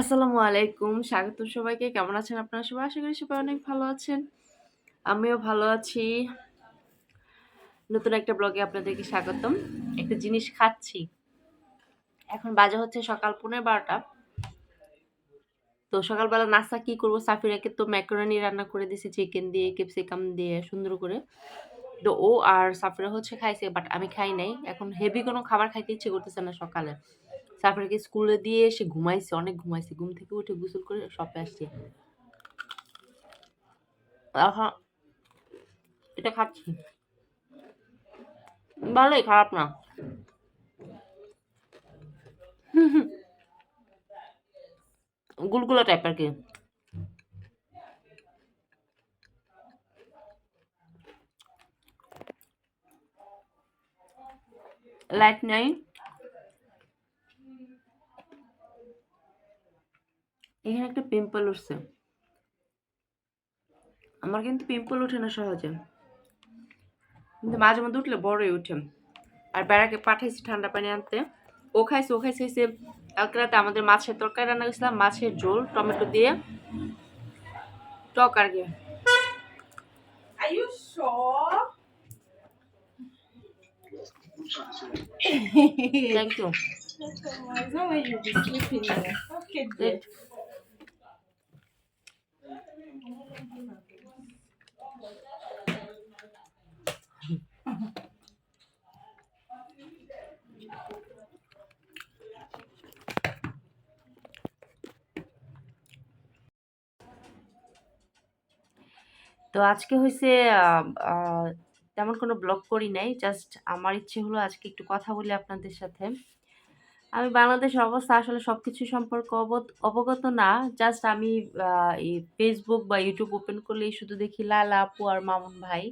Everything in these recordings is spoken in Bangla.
আসসালামু আলাইকুম। স্বাগত সবাইকে। কেমন আছেন আপনারা সবাই? আশা করি সবাই অনেক ভালো আছেন। আমিও ভালো আছি। নতুন একটা ব্লগে আপনাদেরকে স্বাগতম। একটা জিনিস খাচ্ছি। এখন বাজে হচ্ছে সকাল ১৫:৩০ তো সকালবেলা নাস্তা কি করব? সাফিরাকে তো ম্যাকারনি রান্না করে দিছি চিকেন দিয়ে, ক্যাপসিকাম দিয়ে সুন্দর করে। তো ও আর সাফিরা হচ্ছে খাইছে বাট আমি খাই নাই। এখন হেভি কোনো খাবার খাইতে ইচ্ছে করতেছে না সকালে। সাফিরাকে স্কুলে দিয়ে এসে ঘুমাইছে, অনেক ঘুমাইছে। ঘুম থেকে উঠে গোসল করে শপে আসছে এটা খাচ্ছি। ভালোই, খারাপ না। গুলগুলা টাইপ আরকি। লাইট নাই। এখানে একটা পিম্পল উঠছে। আমার কিন্তু পিম্পল ওঠে না সহজে। কিন্তু মাঝে মধ্যে উঠলে বড়ই উঠে। আর বেড়াকে পাঠাইছি ঠান্ডা পানি আনতে। ও খাইছে, ও খাইছে হইছে কালকে রাতে আমাদের মাছের তরকারি রান্না করেছিলাম। মাছের ঝোল টমেটো দিয়ে। টক আর আরকি। Are you তো আজকে হয়েছে তেমন কোনো ব্লগ করি নাই। জাস্ট আমার ইচ্ছে হলো আজকে একটু কথা বলি আপনাদের সাথে। আমি বাংলাদেশের অবস্থা আসলে সবকিছু সম্পর্কে অবত অবগত না। জাস্ট আমি ফেসবুক বা ইউটিউব ওপেন করলেই শুধু দেখি লালা আপু আর মামুন ভাই।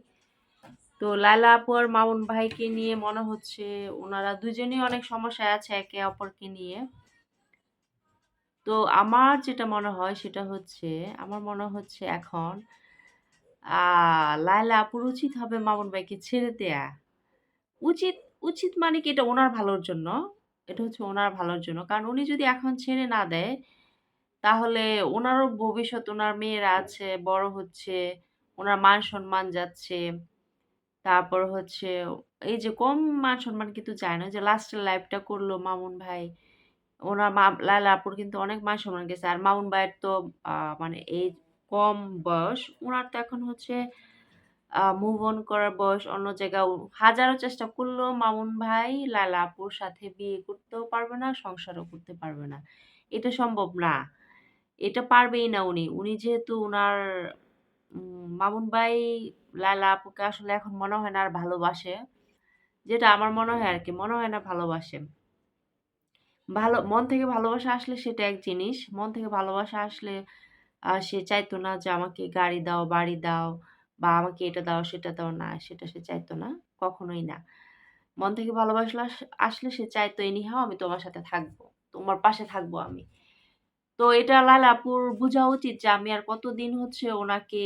তো লায়লা আপু আর মামুন ভাইকে নিয়ে মনে হচ্ছে ওনারা দুজনেই অনেক সমস্যায় আছে একে অপরকে নিয়ে। তো আমার যেটা মনে হয় সেটা হচ্ছে, আমার মনে হচ্ছে এখন লায়লা আপুর উচিত হবে মামুন ভাইকে ছেড়ে দেয়া। উচিত, উচিত মানে কি এটা ওনার ভালোর জন্য। এটা হচ্ছে ওনার ভালোর জন্য। কারণ উনি যদি এখন ছেড়ে না দেয়, তাহলে ওনারও ভবিষ্যৎ, ওনার মেয়েরা আছে, বড় হচ্ছে, ওনার মান-সম্মান যাচ্ছে। তারপর হচ্ছে এই যে কম মান-সম্মান কিন্তু যায় না। যে লাস্টের লাইফটা করল মামুন ভাই। ওনার মা লায়লা আপুর কিন্তু অনেক মান-সম্মান গেছে। আর মামুন ভাইয়ের তো মানে এই কম বয়স। ওনার তো এখন হচ্ছে মুভ অন করার বয়স অন্য জায়গায় হাজারো চেষ্টা করলেও মামুন ভাই লায়লা আপুর সাথে বিয়ে করতেও পারবে না, সংসারও করতে পারবে না। এটা সম্ভব না। এটা পারবেই না উনি। উনি যেহেতু উম মামুন ভাই লায়লা আপুকে আসলে এখন মনে হয় না আর ভালোবাসে। যেটা আমার মনে হয় আর কি মনে হয় না ভালোবাসে। ভালো মন থেকে ভালোবাসা আসলে সেটা এক জিনিস। মন থেকে ভালোবাসা আসলে সে চাইতো না যে আমাকে গাড়ি দাও, বাড়ি দাও বা আমাকে এটা দাও, সেটা দাও। না, সেটা সে চাইতো না। কখনোই না। মন থেকে ভালোবাসা আস আসলে সে চাইতো এনিহাও আমি তোমার সাথে থাকব। তোমার পাশে থাকব আমি। তো এটা লায়লা আপুর বুঝা উচিত যে আমি আর কতদিন হচ্ছে ওনাকে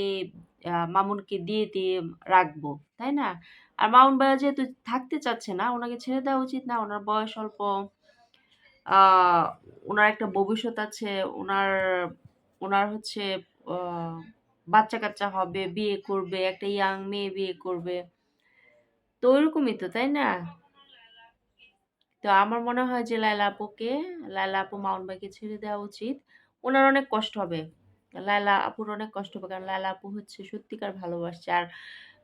মামুনকে দিয়ে, দিয়ে রাখব। তাই না? আর মামুন ভাইয়া যেহেতু থাকতে চাচ্ছে না, ওনাকে ছেড়ে দেওয়া উচিত না। ওনার বয়স অল্প। ওনার একটা ভবিষ্যৎ আছে। ওনার ওনার হচ্ছে আ বাচ্চা-কাচ্চা হবে, বিয়ে করবে, একটা ইয়াং মেয়ে বিয়ে করবে। তো ওইরকমই তো, তাই না? তো আমার মনে হয় যে লায়লা আপুকে, লায়লা আপু মামুন ভাইকে ছেড়ে দেওয়া উচিত। ওনার অনেক কষ্ট হবে। লায়লা আপুর অনেক কষ্ট হবে। কারণ লায়লা আপু হচ্ছে সত্যিকার ভালোবাসছে। আর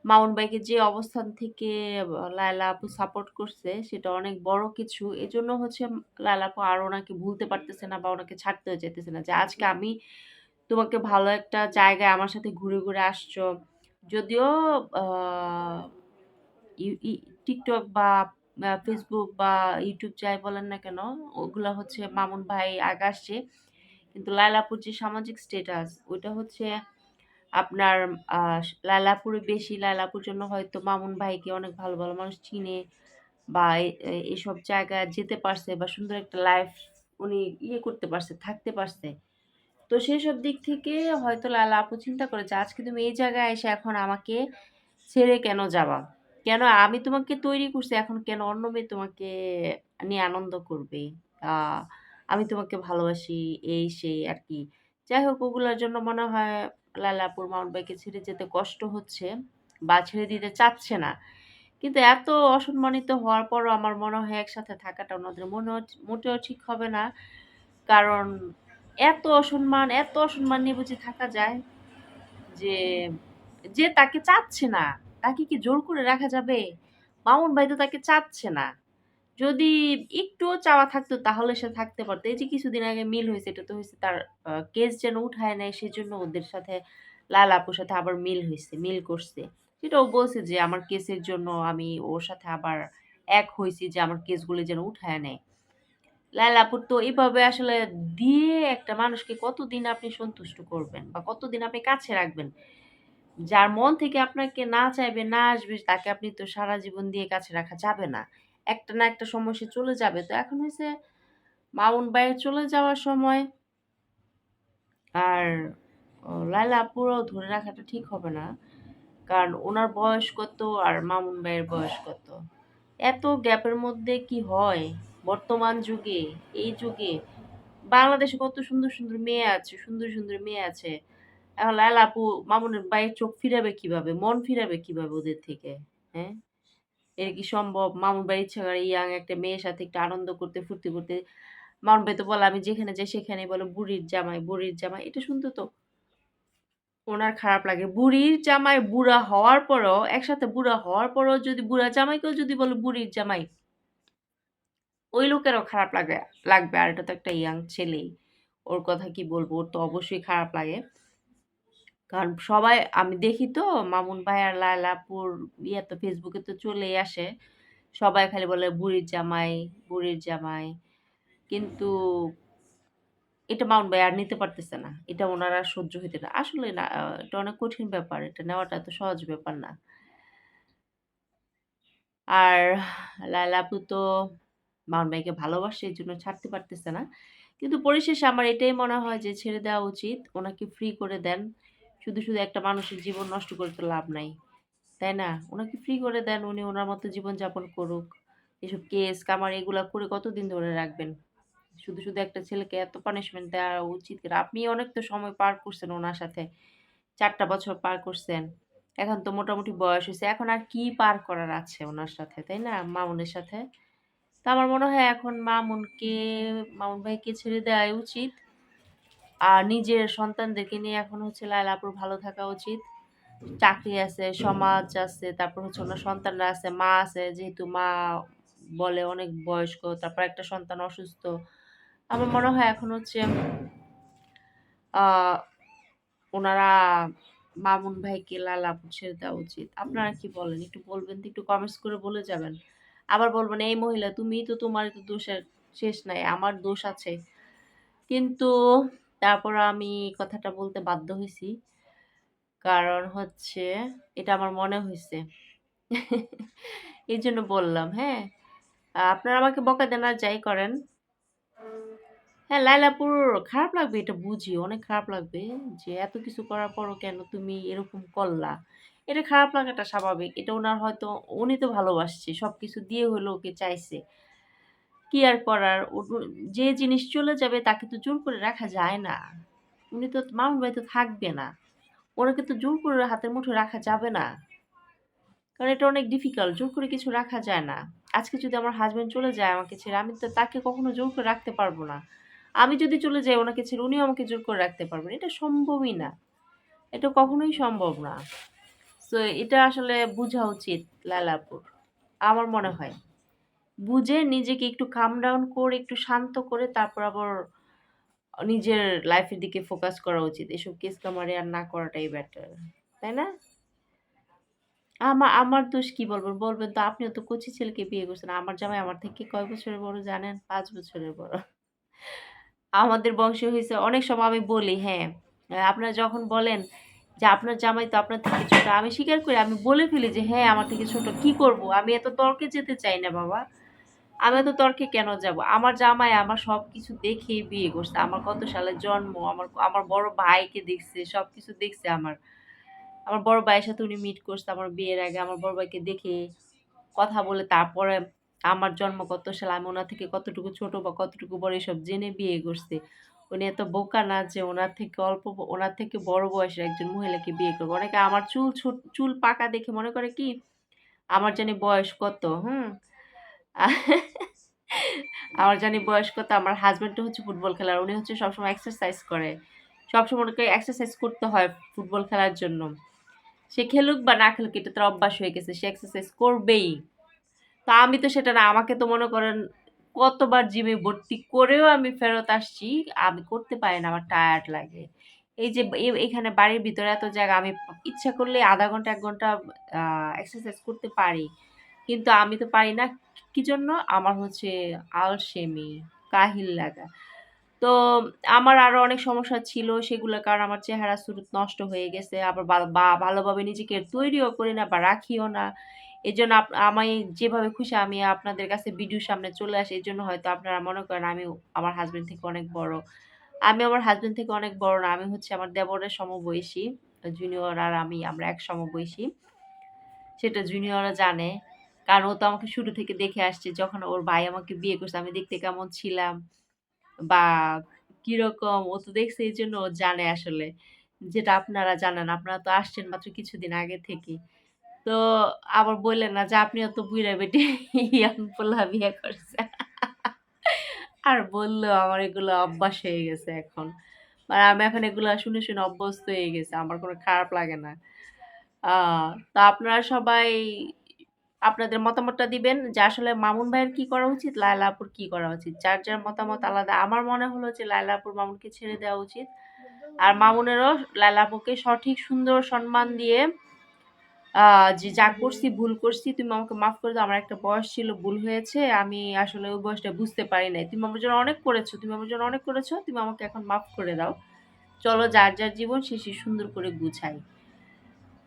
মামুন ভাইকে যে অবস্থান থেকে আ লায়লা আপু সাপোর্ট করছে সেটা অনেক বড় কিছু। এজন্য হচ্ছে লায়লা আপু আর ওনাকে ভুলতে পারতেছে না বা ওনাকে ছাড়তেও যেতেছে না। যে আজকে আমি তোমাকে ভালো একটা জায়গায় আমার সাথে ঘুরে, ঘুরে আসছো। যদিও ই বা ফেসবুক বা ইউটিউব যাই বলেন না কেন, ওগুলো হচ্ছে মামুন ভাই আগে আসছে। কিন্তু লায়লা আপুর যে সামাজিক স্টেটাস ওইটা হচ্ছে আপনার আপুরই বেশি। লায়লা আপুর জন্য হয়তো মামুন ভাইকে অনেক ভালো, ভালো মানুষ চিনে বা এসব জায়গায় যেতে পারছে বা সুন্দর একটা লাইফ উনি ইয়ে করতে পারছে, থাকতে পারছে। তো সেই সব দিক থেকে হয়তো লায়লা আপু চিন্তা করেছে আজকে তুমি এই জায়গায় এসে এখন আমাকে ছেড়ে কেন যাবা? কেন আমি তোমাকে তৈরি করছি, এখন কেন অন্য মেয়ে তোমাকে নিয়ে আনন্দ করবে? আমি তোমাকে ভালোবাসি, এই সেই আর কি। যাই হোক, ওগুলোর জন্য মনে হয় লায়লা আপুর মামুন ভাইকে ছেড়ে যেতে কষ্ট হচ্ছে বা ছেড়ে দিতে চাচ্ছে না। কিন্তু এত অসম্মানিত হওয়ার পরও আমার মনে হয় একসাথে থাকাটা ওনাদের মনে মোটেও ঠিক হবে না। কারণ এত অসম্মান, এত অসম্মান নিয়ে বুঝি থাকা যায়? যে, যে তাকে চাচ্ছে না, তাকে কি জোর করে রাখা যাবে? মামুন ভাই তো তাকে চাচ্ছে না। যদি একটুও চাওয়া থাকতো তাহলে সে থাকতে পারত। এই যে কিছুদিন আগে মিল হয়েছে এটা তো হয়েছে তার কেস যেন উঠায় নেয় সেজন্য ওদের সাথে লায়লা আপুর সাথে আবার মিল হয়েছে মিল করছে। সেটা ও বলছে যে, "আমার কেসের জন্য আমি ওর সাথে আবার এক হয়েছি যে আমার কেসগুলো যেন উঠায় নেয়।" লায়লা আপুর তো এভাবে আসলে দিয়ে একটা মানুষকে কতদিন আপনি সন্তুষ্ট করবেন বা কতদিন আপনি কাছে রাখবেন? যার মন থেকে আপনাকে না চাইবে, না আসবে তাকে আপনি তো সারা জীবন দিয়ে কাছে রাখা যাবে না। একটা না একটা সময় সে চলে যাবে। তো এখন হইছে মামুন ভাইয়ের চলে যাওয়ার সময়। আর লাইলা আপুরও ধরে রাখাটা ঠিক হবে না। কারণ ওনার বয়স কত আর মামুন ভাইয়ের বয়স কত? এত গ্যাপের মধ্যে কি হয়? বর্তমান যুগে, এই যুগে বাংলাদেশে কত সুন্দর, সুন্দর মেয়ে আছে, সুন্দর, সুন্দর মেয়ে আছে। এখন লায়লা আপু মামুনের ভাইয়ের চোখ ফিরাবে কীভাবে? মন ফিরাবে কীভাবে ওদের থেকে? হ্যাঁ? এটা কি সম্ভব? মামুন ভাই ইচ্ছা করে ইয়াং একটা মেয়ের সাথে একটু আনন্দ করতে, ফুর্তি করতে। মামুন ভাই তো বলে, "আমি যেখানে যাই সেখানে বলো বুড়ির জামাই, বুড়ির জামাই।" এটা শুনতে তো ওনার খারাপ লাগে। বুড়ির জামাই বুড়া হওয়ার পরও একসাথে বুড়া হওয়ার পরও যদি বুড়া জামাইকেও যদি বলো বুড়ির জামাই ওই লোকেরও খারাপ লাগে লাগবে। আর এটা তো একটা ইয়াং ছেলেই। ওর কথা কি বলব ওর তো অবশ্যই খারাপ লাগে। কারণ সবাই আমি দেখি তো মামুন ভাই আর লায়লা আপুর ইয়ে তো ফেসবুকে তো চলেই আসে। সবাই খালি বলে বুড়ির জামাই, বুড়ির জামাই। কিন্তু এটা মামুন ভাই আর নিতে পারতেছে না। এটা আর সহ্য হইতে না। আসলে না এটা অনেক কঠিন ব্যাপার। এটা নেওয়াটা এত সহজ ব্যাপার না। আর লায়লা আপু তো মামুন ভাইকে ভালোবাসে এই জন্য ছাড়তে পারতেছে না। কিন্তু পরিশেষে আমার এটাই মনে হয় যে ছেড়ে দেওয়া উচিত। ওনাকে ফ্রি করে দেন। শুধু, শুধু একটা মানুষের জীবন নষ্ট করে তো লাভ নাই। তাই না? ওনাকে ফ্রি করে দেন। উনি ওনার মতো জীবনযাপন করুক। এসব কেস কামার এগুলা করে কতদিন ধরে রাখবেন? শুধু, শুধু একটা ছেলেকে এত পানিশমেন্ট দেওয়া উচিত? আপনি অনেক তো সময় পার করছেন ওনার সাথে। ৪ টা বছর পার করছেন। এখন তো মোটামুটি বয়স হয়েছে এখন আর কি পার করার আছে ওনার সাথে, তাই না? মামুনের সাথে। তো আমার মনে হয় এখন মামুনকে মামুন ভাইকে ছেড়ে দেওয়াই উচিত। আর নিজের সন্তানদেরকে নিয়ে এখন হচ্ছে লায়লা আপুর ভালো থাকা উচিত। চাকরি আছে, সমাজ আছে, তারপর হচ্ছে ওনার সন্তানরা আছে, মা আছে। যেহেতু মা বলে অনেক বয়স্ক, তারপর একটা সন্তান অসুস্থ। আমার মনে হয় এখন হচ্ছে আ উনারা মামুন ভাইকে লায়লা আপুর ছেড়ে দেওয়া উচিত। আপনারা কি বলেন? একটু বলবেন তো, একটু কমেন্টস করে বলে যাবেন। আবার বলবেন, "এই মহিলা তুমিই তো তোমারই তো দোষের শেষ নাই। আমার দোষ আছে।" কিন্তু তারপরও আমি কথাটা বলতে বাধ্য হইছি। কারণ হচ্ছে এটা আমার মনে হইছে। এজন্য বললাম, হ্যাঁ? আপনারা আমাকে বকা দেন আর যাই করেন। হ্যাঁ, লাইলাপুর খারাপ লাগবে এটা বুঝি। অনেক খারাপ লাগবে যে এত কিছু করার পরও কেন তুমি এরকম করলা? এটা খারাপ লাগাটা স্বাভাবিক। এটা ওনার হয়তো উনি তো ভালোবাসছে। সব কিছু দিয়ে হইলেও ওকে চাইছে। কি আর করার? যে জিনিস চলে যাবে তাকে তো জোর করে রাখা যায় না। উনি তো মামুন ভাই তো থাকবে না। ওনাকে তো জোর করে হাতের মুঠোয় রাখা যাবে না। কারণ এটা অনেক ডিফিকাল্ট। জোর করে কিছু রাখা যায় না। আজকে যদি আমার হাজব্যান্ড চলে যায় আমাকে ছেড়ে, আমি তো তাকে কখনো জোর করে রাখতে পারব না। আমি যদি চলে যাই ওনাকে ছেড়ে উনিও আমাকে জোর করে রাখতে পারবেন। এটা সম্ভবই না। এটা কখনোই সম্ভব না। সো এটা আসলে বুঝা উচিত লায়লা আপুর। আমার মনে হয়। বুঝে নিজেকে একটু calm down করে, একটু শান্ত করে তারপর আবার নিজের লাইফের দিকে ফোকাস করা উচিত। এসব কেস কামারি আর না করাটাই বেটার। তাই না? আমার আমার দোষ কি বলবেন? বলবেন তো আপনিও তো কচি ছেলেকে বিয়ে করছেন। আমার জামাই আমার থেকে কয় বছরের বড় জানেন? পাঁচ বছরের বড়। আমাদের বংশ হয়েছে অনেক সময় আমি বলি হ্যাঁ, আপনারা যখন বলেন যে আপনার জামাই তো আপনার থেকে ছোট। আমি স্বীকার করি আমি বলে ফেলি যে হ্যাঁ, আমার থেকে ছোট। কি করব? আমি এত তর্কে যেতে চাই না বাবা। আমি এত তর্কে কেন যাব? আমার জামাই আমার সব কিছু দেখে বিয়ে করছে। আমার কত সালে জন্ম, আমার আমার বড় ভাইকে দেখছে, সব কিছু দেখছে আমার। আমার বড় ভাইয়ের সাথে উনি মিট করছে আমার বিয়ের আগে। আমার বড় ভাইকে দেখে কথা বলে তারপরে আমার জন্ম কত সালে আমি ওনার থেকে কতটুকু ছোট বা কতটুকু বড় এসব জেনে বিয়ে করছি উনি এত বোকা না যে ওনার থেকে অল্প ওনার থেকে বড় বয়সের একজন মহিলাকে বিয়ে করব। অনেকে আমার চুল চুল পাকা দেখে মনে করে কি, আমার জানি বয়স কত, হুম? আমার জানি বয়স কত, আমার হাজবেন্ডও হচ্ছে ফুটবল খেলার, উনি হচ্ছে সবসময় এক্সারসাইজ করে। সবসময় ওনাকে এক্সারসাইজ করতে হয় ফুটবল খেলার জন্য। সে খেলুক বা না খেলুক, এটা তার অভ্যাস হয়ে গেছে, সে এক্সারসাইজ করবেই। তো আমি তো সেটা না, আমাকে তো মনে করেন কতবার জিমে ভর্তি করেও আমি ফেরত আসছি, আমি করতে পারি না, আমার টায়ার্ড লাগে। এই যে এখানে বাড়ির ভিতরে এত জায়গা, আমি ইচ্ছা করলে আধা ঘণ্টা, এক ঘণ্টা এক্সারসাইজ করতে পারি। কিন্তু আমি তো পারি না, কি জন্য? আমার হচ্ছে আলসেমি, কাহিল লাগা। তো আমার আরও অনেক সমস্যা ছিল সেগুলোর কারণে আমার চেহারা সুরত নষ্ট হয়ে গেছে। আবার ভালোভাবে নিজেকে তৈরিও করি না বা রাখিও না। এই জন্য আমি যেভাবে খুশি আমি আপনাদের কাছে ভিডিওর সামনে চলে আসি এই জন্য হয়তো আপনারা মনে করেন আমি আমার হাজব্যান্ড থেকে অনেক বড়। আমি আমার হাজব্যান্ড থেকে অনেক বড় না, আমি হচ্ছে আমার দেবরের সমবয়সী জুনিয়র আর আমি, আমরা এক সমবয়সী। সেটা জুনিয়ররা জানে। কারণ ও তো আমাকে শুরু থেকে দেখে আসছে, যখন ওর ভাই আমাকে বিয়ে করছে, আমি দেখতে কেমন ছিলাম বা কীরকম, ও তো দেখছে এই জন্য ও জানে আসলে। যেটা আপনারা জানেন, আপনারা তো আসছেন মাত্র কিছুদিন আগে থেকে। তো আবার বললেন না যে, আপনিও তো বুইড়া বেটি। ইয়াং পোলা বিয়ে করছে। আর বলল, আমার এগুলো অভ্যাস হয়ে গেছে এখন। মানে আমি এখন এগুলো শুনে শুনে অভ্যস্ত হয়ে গেছে, আমার কোনো খারাপ লাগে না। তো আপনারা সবাই আপনাদের মতামতটা দিবেন যে, আসলে মামুন ভাইয়ের কি করা উচিত লায়লা আপুর কি করা উচিত? যার যার মতামত আলাদা। আমার মনে হলো যে লায়লা আপুর মামুনকে ছেড়ে দেওয়া উচিত। আর মামুনেরও লায়লা আপুকে সঠিক, সুন্দর সম্মান দিয়ে যে যা করছি, ভুল করছি, তুমি আমাকে মাফ করে দাও, আমার একটা বয়স ছিল, ভুল হয়েছে, আমি আসলে ওই বয়সটা বুঝতে পারি নাই। তুমি আমার জন্য অনেক করেছ, তুমি আমার জন্য অনেক করেছ, তুমি আমাকে এখন মাফ করে দাও। চলো যার যার জীবন শেষে সুন্দর করে গুছাই।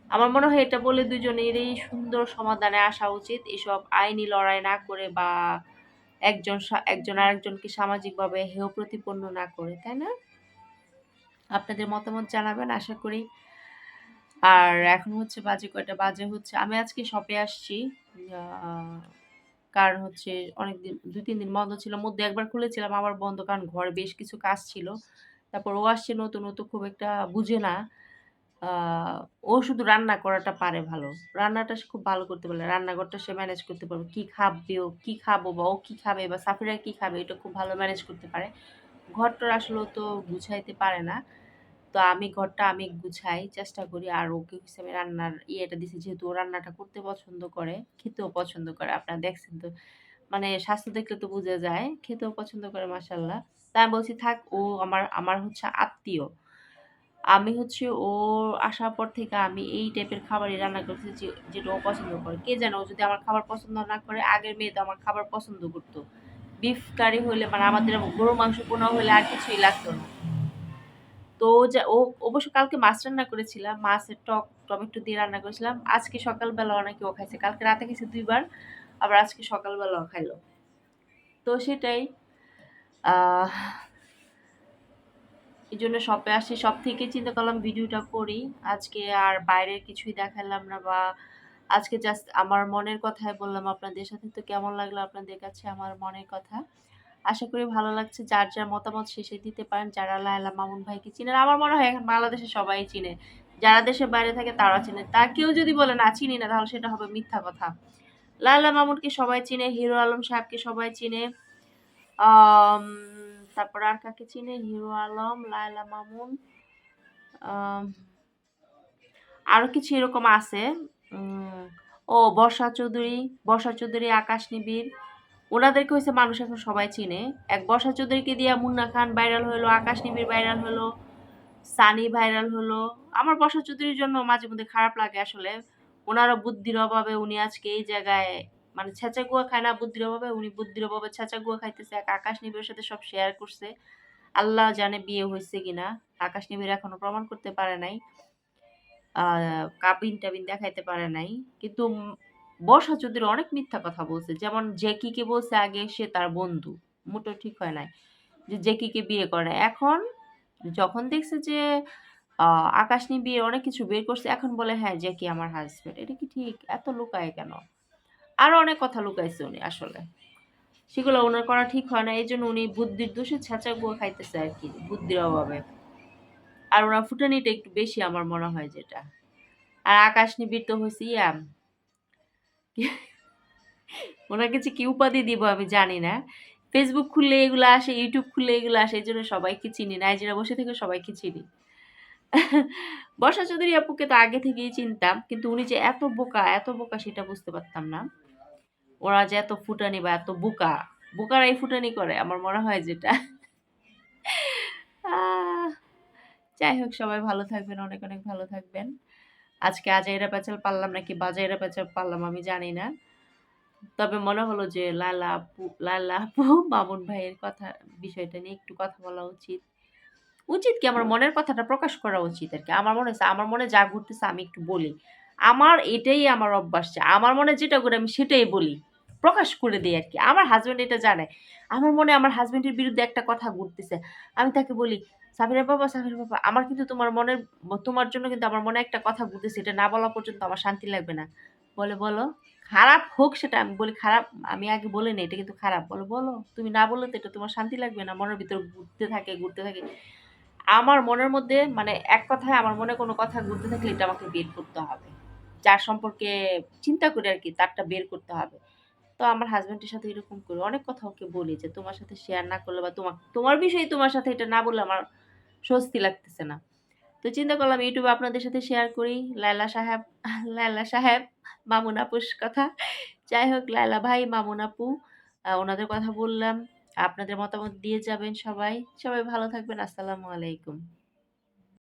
আমার মনে হয় এটা বলে দুজনেরই সুন্দর সমাধানে আসা উচিত, এসব আইনি লড়াই না করে বা একজন সা- একজন আরেকজনকে সামাজিকভাবে হেয় প্রতিপন্ন না করে, তাই না? আপনাদের মতামত জানাবেন, আশা করি আর এখন হচ্ছে বাজে কয়টা? বাজে হচ্ছে, আমি আজকে শপে আসছি কারণ হচ্ছে অনেক দিন দুই, তিন দিন বন্ধ ছিল, মধ্যে একবার খুলেছিলাম, আবার বন্ধ, কারণ ঘরে বেশ কিছু কাজ ছিল। তারপর ও আসছে নতুন, ও তো খুব একটা বুঝে না। ও শুধু রান্না করাটা পারে ভালো। রান্নাটা সে খুব ভালো করতে পারে রান্নাঘরটা সে ম্যানেজ করতে পারবে। কি খাবে ও, কী খাব বা ও কী খাবে বা সাফিরা কী খাবে, এটা খুব ভালো ম্যানেজ করতে পারে। ঘরটা আসলে তো গুছাইতে পারে না। তো আমি ঘরটা আমি গুছাই, চেষ্টা করি আর ওকে হচ্ছে আমি রান্নার ইয়েটা দিছি যেহেতু ও রান্নাটা করতে পছন্দ করে, খেতেও পছন্দ করে আপনারা দেখছেন তো। মানে স্বাস্থ্য দেখলে তো বোঝা যায়, খেতেও পছন্দ করে মাসাল্লাহ তাই আমি বলছি থাক, ও আমার আমার হচ্ছে আত্মীয়। আমি হচ্ছে ও আসার পর থেকে আমি এই টাইপের খাবারই রান্না করছি যেটা ও পছন্দ করে। কে জানো ও যদি আমার খাবার পছন্দ না করে, আগের মেয়ে তো আমার খাবার পছন্দ করতো। বিফ কারি হইলে মানে আমাদের গরু মাংস পোনা হলে আর কিছুই লাগতো না। তো ও যা, ও অবশ্য কালকে মাছ রান্না করেছিলাম, মাছের টক, টমেটো দিয়ে রান্না করেছিলাম। আজকে সকালবেলা অনেকে ও খাইছে, কালকে রাতে খেয়েছে দুইবার, আবার আজকে সকালবেলাও খাইলো। তো সেটাই এই জন্য শপে আসি। সব থেকে চিন্তা করলাম ভিডিওটা করি। আজকে আর বাইরের কিছুই দেখালাম না বা আজকে জাস্ট আমার মনের কথাই বললাম আপনাদের সাথে। তো কেমন লাগল আপনাদের কাছে আমার মনের কথা? আশা করি ভালো লাগছে। যার যার মতামত শেষে দিতে পারেন। যারা লায়লা মামুন ভাইকে চিনেন আমার মনে হয় এখন বাংলাদেশে সবাই চিনে। যারা দেশের বাইরে থাকে তারা চিনে। তা কেউ যদি বলে না চিনি না তাহলে সেটা হবে মিথ্যা কথা। লায়লা মামুনকে সবাই চিনে হিরো আলম সাহেবকে সবাই চিনে। তারপর আর কাকে চিনে? হিরো আলম লায়লা মামুন। আম, আরও কিছু এরকম আছে। ও বর্ষা চৌধুরী বর্ষা চৌধুরী আকাশ নিবিড়। ওনাদেরকে হয়েছে মানুষ এখন সবাই চিনে। এক বর্ষা চৌধুরীকে দিয়া মুন্না খান ভাইরাল হলো, আকাশ নিবির ভাইরাল হলো, সানি ভাইরাল হলো। আমার বর্ষা চৌধুরীর জন্য মাঝে মধ্যে খারাপ লাগে আসলে। ওনারও বুদ্ধির অভাবে উনি আজকে এই জায়গায় মানে ছেঁচা গুয়া খায় না বুদ্ধির অভাবে, উনি বুদ্ধির অভাবে ছেঁচা গুয়া খাইতেছে। এক আকাশ নিবিড়ের সাথে সব শেয়ার করছে। আল্লাহ জানে বিয়ে হয়েছে কিনা। আকাশ নিবিড় এখনও প্রমাণ করতে পারে নাই। কাবিন টাবিন দেখাইতে পারে নাই। কিন্তু বর্ষা চৌধুরী অনেক মিথ্যা কথা বলছে। যেমন জেকিকে বলছে আগে সে তার বন্ধু। মোটেও ঠিক হয় নাই যে জেকিকে বিয়ে করে এখন যখন দেখছে যে আকাশ নিয়ে বিয়ে অনেক কিছু বের করছে, এখন বলে হ্যাঁ জেকি আমার হাজবেন্ড এটা কি ঠিক? এত লুকায় কেন? আরও অনেক কথা লুকাইছে উনি আসলে। সেগুলো ওনার করা ঠিক হয় না। এই জন্য উনি বুদ্ধির দোষে ছেঁচা গুয়া খাইতেছে আর কি, বুদ্ধির অভাবে। আর ওনার ফুটানিটা একটু বেশি আমার মনে হয় যেটা। আর আকাশ নিবিড় তো হয়েছে, ইয়া ওনাকে যে কি উপাধি দিব আমি জানি না। ফেসবুক খুললে এগুলো আসে ইউটিউব খুললে এগুলো আসে, এই জন্য সবাইকে চিনি, নাইজেরিয়া বসে থেকে সবাইকে চিনি। বর্ষা চৌধুরী আপুকে তো আগে থেকেই চিনতাম, কিন্তু উনি যে এত বোকা এত বোকা সেটা বুঝতে পারতাম না। ওরা যে এত ফুটানি বা এত বোকা, বোকারাই ফুটানি করে, আমার মনে হয় যেটা। যাই হোক, সবাই ভালো থাকবেন, অনেক অনেক ভালো থাকবেন। আজকে আজাইরা পেঁচাল পারলাম নাকি বাজাইরা পেঁচাল পারলাম আমি জানি না। তবে মনে হলো যে লালা আপু লালা আপু, মামুন ভাইয়ের কথা, বিষয়টা নিয়ে একটু কথা বলা উচিত। উচিত কি? আমার মনের কথাটা প্রকাশ করা উচিত আর কি। আমার মনে হচ্ছে, আমার মনে যা ঘুরতেছে আমি একটু বলি। আমার এটাই আমার অভ্যাস আমার মনে যেটা করে আমি সেটাই বলি। প্রকাশ করে দিই আর কি। আমার হাজব্যান্ড এটা জানে। আমার মনে আমার হাজব্যান্ডের বিরুদ্ধে একটা কথা ঘুরতেছে। আমি তাকে বলি সাফিরা বাবা সাফিরা বাবা। আমার কিন্তু তোমার মনের, তোমার জন্য কিন্তু আমার মনে একটা কথা ঘুরতেছে এটা না বলা পর্যন্ত আমার শান্তি লাগবে না। বলে, বলো, খারাপ হোক সেটা, আমি বলি খারাপ, আমি আগে বলে নেই, এটা কিন্তু খারাপ। বলো বলো, তুমি না বললে তো এটা তোমার শান্তি লাগবে না? মনের ভিতরে ঘুরতে থাকে ঘুরতে থাকে। আমার মনের মধ্যে মানে এক কথায় আমার মনে কোনো কথা ঘুরতে থাকলে এটা আমাকে বের করতে হবে। যার সম্পর্কে চিন্তা করে আর কি, তারটা বের করতে হবে। তো আমার হাজব্যান্ডের সাথে এরকম করে অনেক কথা ওকে বলি যে, তোমার সাথে শেয়ার না করলে বা তোমার তোমার বিষয়ে তোমার সাথে এটা না বললে আমার স্বস্তি লাগতেছে না। তো চিন্তা করলাম ইউটিউবে আপনাদের সাথে শেয়ার করি। লায়লা সাহেব লায়লা সাহেব, মামুন আপুর কথা। যাই হোক, লায়লা ভাই, মামুন আপু ওনাদের কথা বললাম। আপনাদের মতামত দিয়ে যাবেন সবাই। সবাই ভালো থাকবেন। আসসালামু আলাইকুম।